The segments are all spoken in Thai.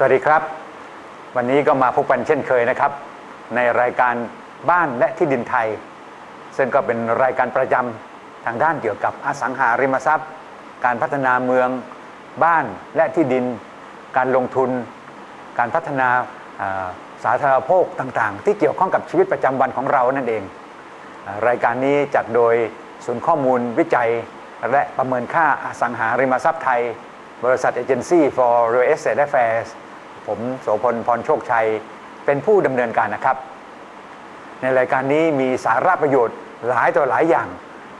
สวัสดีครับ วันนี้ก็มาพบกันเช่นเคยนะครับ ในรายการบ้านและที่ดินไทย ซึ่งก็เป็นรายการประจำทางด้านเกี่ยวกับอสังหาริมทรัพย์ การพัฒนาเมือง บ้านและที่ดิน การลงทุน การพัฒนาสาธารณภคต่างๆ ที่เกี่ยวข้องกับชีวิตประจำวันของเรานั่นเอง รายการนี้จัดโดยศูนย์ข้อมูลวิจัย และประเมินค่าอสังหาริมทรัพย์ไทย บริษัทเอเจนซี่ for real estate affairs ผมโสพลพรโชคชัย เป็นผู้ดำเนินการนะครับ ในรายการนี้มีสาระประโยชน์หลายต่อหลายอย่าง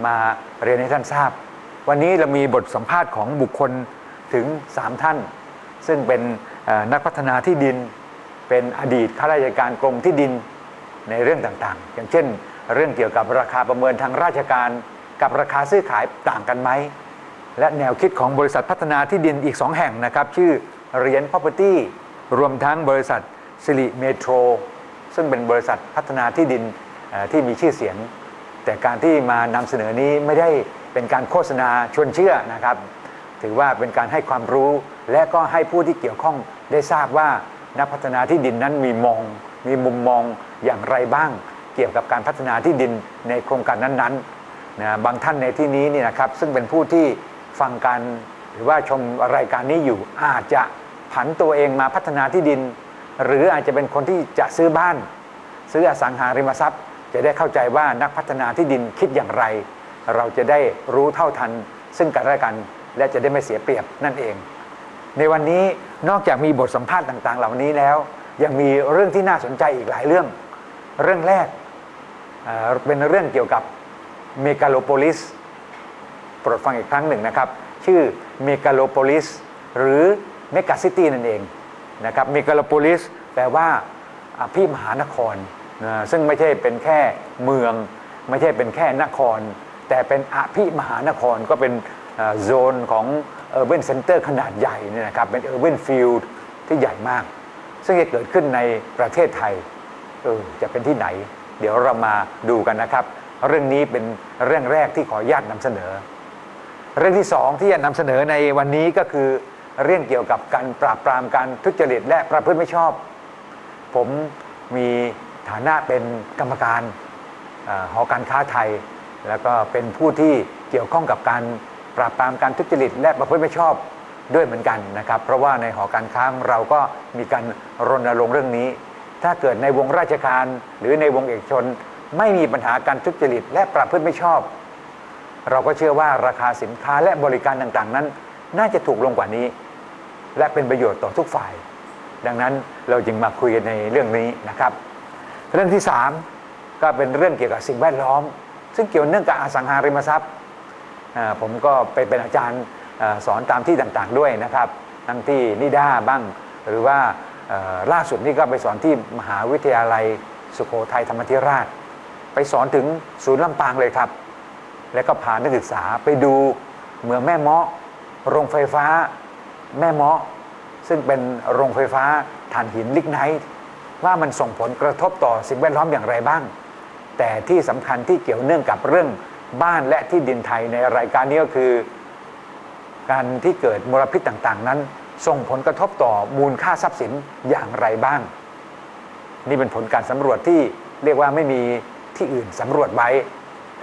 มาเรียนให้ท่านทราบ วันนี้เรามีบทสัมภาษณ์ของบุคคลถึง 3 ท่าน ซึ่งเป็นนักพัฒนาที่ดิน เป็นอดีตข้าราชการกรมที่ดินในเรื่องต่างๆ อย่างเช่น เรื่องเกี่ยวกับราคาประเมินทางราชการ กับราคาซื้อขายต่างกันไหมและแนวคิดของบริษัทพัฒนาที่ดินอีก 2 แห่งนะครับ ชื่อเรียญ property รวมทั้งบริษัทสิริเมโทรซึ่งเป็นบริษัทพัฒนาที่ดินที่มีชื่อเสียง แต่การที่มานำเสนอนี้ไม่ได้เป็นการโฆษณาชวนเชื่อนะครับ ถือว่าเป็นการให้ความรู้และก็ให้ผู้ที่เกี่ยวข้องได้ทราบว่านักพัฒนาที่ดินนั้นมีมอง มีมุมมองอย่างไรบ้าง เกี่ยวกับการพัฒนาที่ดินในโครงการนั้นๆนะบางท่านในที่นี้นี่นะครับซึ่งเป็นผู้ที่ฟังการหรือว่าชมรายการนี้อยู่อาจจะ ผันตัวเองมาพัฒนาที่ดิน หรืออาจจะเป็นคนที่จะซื้อบ้าน ซื้ออสังหาริมทรัพย์ จะได้เข้าใจว่านักพัฒนาที่ดินคิดอย่างไร เราจะได้รู้เท่าทัน ซึ่งกันและกัน และจะได้ไม่เสียเปรียบนั่นเอง ในวันนี้นอกจากมีบทสัมภาษณ์ต่าง ๆ เหล่านี้แล้ว ยังมีเรื่องที่น่าสนใจอีกหลายเรื่อง เรื่องแรกเป็นเรื่องเกี่ยวกับเมกาโลโพลิสโปรดฟังอีกครั้งหนึ่งนะครับ ชื่อเมกาโลโพลิสหรือ เมกาซิตี้นั่นเองนะครับเมกาโลโพลิสแปลว่าอภิมหานครนะซึ่งไม่ใช่เป็นแค่เมือง ไม่ใช่เป็นแค่นคร แต่เป็นอภิมหานครก็เป็นโซนของ Urban Center ขนาดใหญ่เนี่ยนะครับเป็น Urban Field ที่ใหญ่มาก ซึ่งจะเกิดขึ้นในประเทศไทยเออจะเป็นที่ไหน เดี๋ยวเรามาดูกันนะครับ เรื่องนี้เป็นเรื่องแรกที่ขออนุญาตนำเสนอ เรื่องที่สองที่จะนำเสนอในวันนี้ก็คือ เรื่องเกี่ยวกับการปราบปรามการทุจริตและประพฤติไม่ชอบ ผมมีฐานะเป็นกรรมการหอการค้าไทย แล้วก็เป็นผู้ที่เกี่ยวข้องกับการปราบปรามการทุจริตและประพฤติไม่ชอบด้วยเหมือนกันนะครับ เพราะว่าในหอการค้าของเราก็มีการรณรงค์เรื่องนี้ ถ้าเกิดในวงราชการหรือในวงเอกชน ไม่มีปัญหาการทุจริตและประพฤติไม่ชอบ เราก็เชื่อว่าราคาสินค้าและบริการต่างๆ นั้น น่าจะถูกลงกว่านี้ และเป็นประโยชน์ต่อทุกฝ่าย ดังนั้นเราจึงมาคุยกันในเรื่องนี้นะครับ เรื่องที่ 3 ก็เป็นเรื่องเกี่ยวกับสิ่งแวดล้อม ซึ่งเกี่ยวเนื่องกับอสังหาริมทรัพย์ผมก็ไปเป็นอาจารย์สอนตามที่ต่างๆด้วยนะครับทั้งที่นิด้าบ้าง หรือว่าล่าสุดนี่ก็ไปสอนที่มหาวิทยาลัยสุโขทัยธรรมธิราช ไปสอนถึงศูนย์ลำปางเลยครับ แล้วก็พานักศึกษาไปดูเมืองแม่เมาะโรงไฟฟ้า แม่เมาะซึ่งเป็นโรงไฟฟ้าถ่านหินลิกไนท์ว่ามันส่งผลกระทบต่อสิ่งแวดล้อมอย่างไรบ้าง แต่ที่สำคัญที่เกี่ยวเนื่องกับเรื่องบ้านและที่ดินไทยในรายการนี้ก็คือ การที่เกิดมลพิษต่างๆ นั้น ส่งผลกระทบต่อมูลค่าทรัพย์สินอย่างไรบ้าง นี่เป็นผลการสำรวจที่เรียกว่าไม่มีที่อื่นสำรวจไว้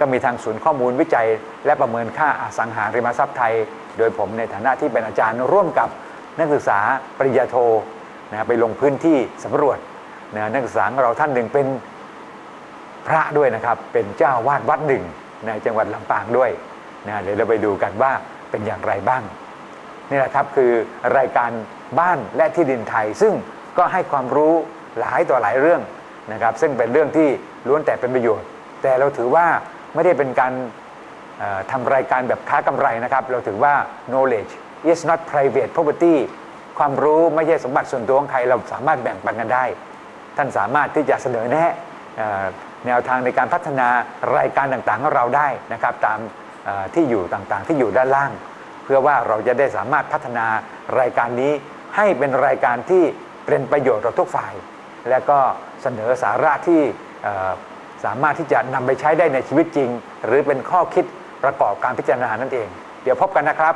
ก็มีทางศูนย์ข้อมูลวิจัย และประเมินค่าอสังหาริมทรัพย์ไทย โดยผมในฐานะที่เป็นอาจารย์ร่วมกับนักศึกษาปริญญาโทนะไปลงพื้นที่สำรวจนะนักศึกษาเราท่านหนึ่งเป็นพระด้วยนะครับ เป็นเจ้าวาดวัดหนึ่งในจังหวัดลำปางด้วยนะเดี๋ยวเราไปดูกันว่าเป็นอย่างไรบ้างนี่แหละครับคือรายการบ้านและที่ดินไทย ซึ่งก็ให้ความรู้หลายต่อหลายเรื่องนะครับ ซึ่งเป็นเรื่องที่ล้วนแต่เป็นประโยชน์ แต่เราถือว่า ไม่ได้เป็นการทำรายการแบบค้ากำไรนะครับ เราถือว่า knowledge is not private property ความรู้ไม่ใช่สมบัติส่วนตัวของใคร เราสามารถแบ่งปันกันได้ ท่านสามารถที่จะเสนอแนะแนวทางในการพัฒนารายการต่างๆของเราได้นะครับ ตามที่อยู่ต่างๆ ที่อยู่ด้านล่าง เพื่อว่าเราจะได้สามารถพัฒนารายการนี้ให้เป็นรายการที่เป็นประโยชน์ต่อทุกฝ่าย และก็เสนอสาระที่ สามารถที่จะนำไปใช้ได้ในชีวิตจริง หรือเป็นข้อคิดประกอบการพิจารณานั่นเอง เดี๋ยวพบกันนะครับ